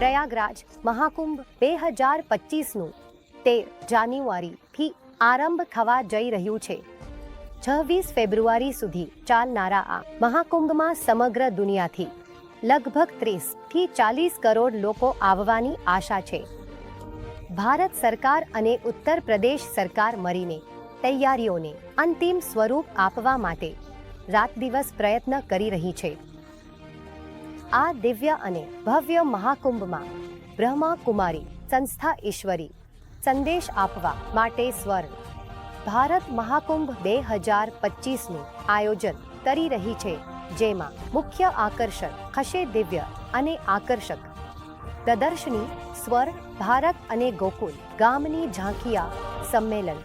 પ્રયાગરાજ મહાકુંભ બે હજાર પચીસનું તેર જાન્યુઆરીથી આરંભ થવા જઈ રહ્યું છે. છવ્વીસ ફેબ્રુઆરી સુધી ચાલનારા આ મહાકુંભમાં સમગ્ર દુનિયાથી લગભગ ત્રીસથી ચાલીસ કરોડ લોકો આવવાની આશા છે. ભારત સરકાર અને ઉત્તર પ્રદેશ સરકાર મળીને તૈયારીઓને અંતિમ સ્વરૂપ આપવા માટે રાત દિવસ પ્રયત્ન કરી રહી છે. આ દિવ્ય અને ભવ્ય મહાકુંભમાં બ્રહ્મા કુમારી સંસ્થા ઈશ્વરી સંદેશ આપવા માટે સ્વર્ણ. ભારત મહાકુંભ બે હજાર પચીસનું આયોજન કરી રહી છે, જેમાં મુખ્ય આકર્ષક હશે દિવ્ય અને આકર્ષક. પ્રદર્શની સ્વર ભારત અને ગોકુલ ગામની ઝાંખિયા સંમેલન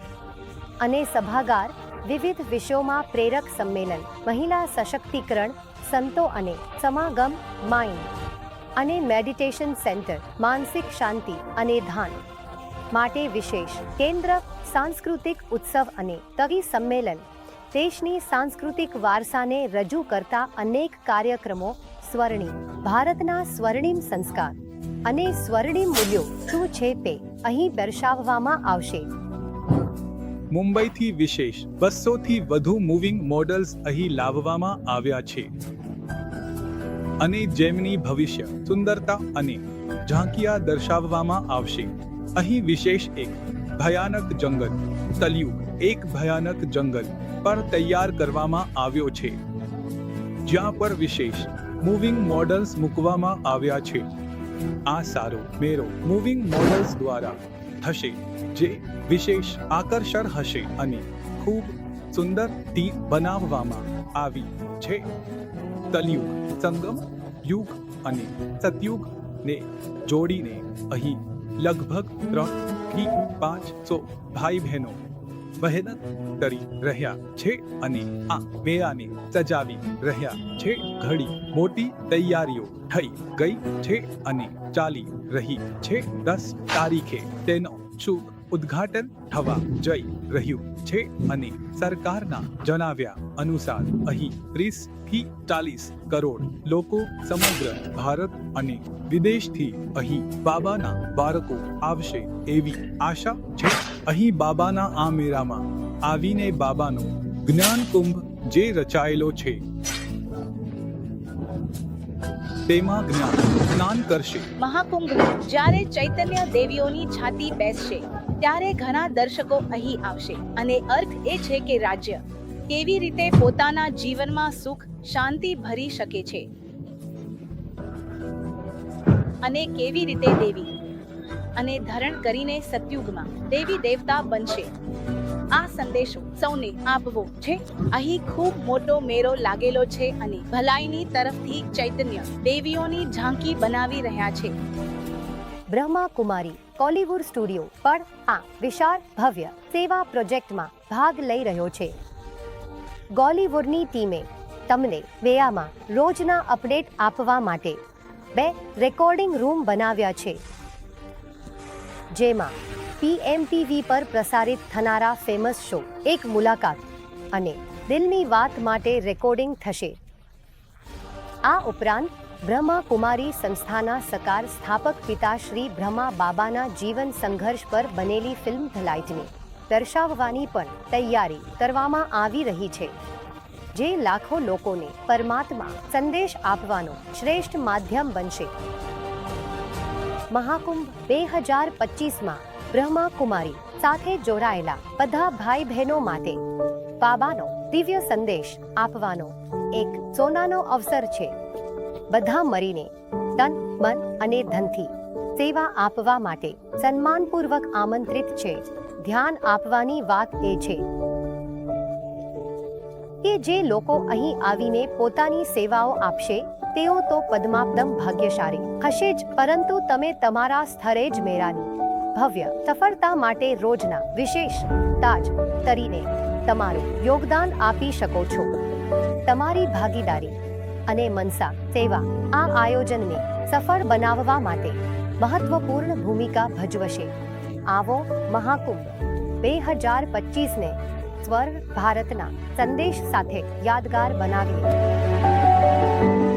અને સભાગાર વિવિધ વિષયોમાં પ્રેરક સંમેલન, મહિલા સશક્તિકરણ સંતો અને સમાગમ માઇન્ડ અને મેડિટેશન સેન્ટર માનસિક શાંતિ અને ધ્યાન માટે વિશેષ કેન્દ્ર, સાંસ્કૃતિક ઉત્સવ અને તવી સંમેલન. દેશની સાંસ્કૃતિક વારસાને રજૂ કરતા અનેક કાર્યક્રમો સ્વર્ણિમ, ભારતના સ્વર્ણિમ સંસ્કાર અને સ્વર્ણિમ મૂલ્યો શું છે તે અહીં દર્શાવવામાં આવશે. મુંબઈથી વિશેષ બસોથી વધુ મૂવિંગ મોડલ્સ અહીં લાવવામાં આવ્યા છે. અને જેમની ભવિષ્ય સુંદરતા અને ઝાંકિયા દર્શાવવામાં આવશે. અહીં વિશેષ એક ભયાનક જંગલ તલયુગ એક ભયાનક જંગલ પર તૈયાર કરવામાં આવ્યો છે. જ્યાં પર વિશેષ મૂવિંગ મોડલ્સ મૂકવામાં આવ્યા છે. આ સારો મેરો મૂવિંગ મોડલ્સ દ્વારા થશે, જે વિશેષ આકર્ષણ હશે અને ખૂબ સુંદર ટી બનાવવામાં આવી છે. કલયુગ સંગમ, યુગ અને સતયુગને જોડીને અહીં લગભગ ત્રણથી પાંચસો ભાઈ બહેનો મહેનત કરી રહ્યા છે અને આ મેળાને સજાવી રહ્યા છે. ઘણી મોટી તૈયારીઓ થઈ ગઈ છે અને ચાલી રહી છે. દસ તારીખે તેનો શુભ ઉદ્ઘાટન થવા જઈ રહ્યું છે અને સરકારના જણાવ્યા અનુસાર અહીં ત્રીસથી ચાલીસ કરોડ લોકો સમગ્ર ભારત અને વિદેશથી અહીં બાબાના બાળકો આવશે એવી આશા છે. અહીં બાબાના આ મેળામાં આવીને બાબાનો જ્ઞાન કુંભ જે રચાયેલો છે, તેમાં જ્ઞાન સ્નાન કરશે. મહાકુંભ જ્યારે ચૈતન્ય દેવીઓની છાતી બેસશે ત્યારે ઘણા દર્શકો અહીં આવશે. અને અર્થ એ છે કે રાજ્ય કેવી રીતે પોતાના જીવનમાં સુખ શાંતિ ભરી શકે છે. અને કેવી રીતે દેવી? અને ધરણ કરીને સતયુગમાં દેવી દેવતા બનશે. આ સંદેશો સૌને આપવો છે. અહીં ખૂબ મોટો મેળો લાગેલો છે અને ભલાઈની તરફથી ચૈતન્ય દેવીઓની ઝાંકી બનાવી રહ્યા છે. બ્રહ્મા કુમારી કોલીવુડ સ્ટુડિયો પણ આ વિશાળ ભવ્ય સેવા પ્રોજેક્ટમાં ભાગ લઈ રહ્યો છે. ગોલીવુડની ટીમે તમને વેયામાં રોજના અપડેટ આપવા માટે બે રેકોર્ડિંગ રૂમ બનાવ્યા છે. જેમાં પીએમટીવી પર પ્રસારિત થનારા ફેમસ શો, એક મુલાકાત અને દિલની વાત માટે રેકોર્ડિંગ થશે. આ ઉપરાંત બ્રહ્મા કુમારી સંસ્થાના સકાર સ્થાપક પિતા શ્રી બ્રહ્મા બાબાના જીવન સંઘર્ષ પર બનેલી ફિલ્મ ધ લાઇટને દર્શાવવાની પણ તૈયારી કરવામાં આવી રહી છે, જે લાખો લોકોને પરમાત્મા સંદેશ આપવાનો શ્રેષ્ઠ માધ્યમ બનશે. મહાકુંભ બે હજાર પચીસમાં બ્રહ્મા કુમારી સાથે જોડાયેલા બધા ભાઈ બહેનો માટે બાબાનો દિવ્ય સંદેશ આપવાનો એક સોનાનો અવસર છે. બધા મળીને તન, મન અને ધનથી સેવા આપવા માટે સન્માનપૂર્વક આમંત્રિત છે. ધ્યાન આપવાની વાત એ છે કે જે લોકો અહીં આવીને પોતાની સેવાઓ આપશે, તેઓ તો પદ્માપદમ ભાગ્યશાળી હશે જ, પરંતુ તમે તમારા સ્થળે જ મેળાની ભવ્ય સફળતા માટે રોજના વિશેષ તાજ તરીને તમારું યોગદાન આપી શકો છો. તમારી ભાગીદારી અને મનસા, સેવા, આ આયોજનને સફળ બનાવવા માટે મહત્વપૂર્ણ ભૂમિકા ભજવશે. આવો મહાકુંભ, બે હજાર પચીસને સ્વર ભારતના સંદેશ સાથે યાદગાર બનાવીએ.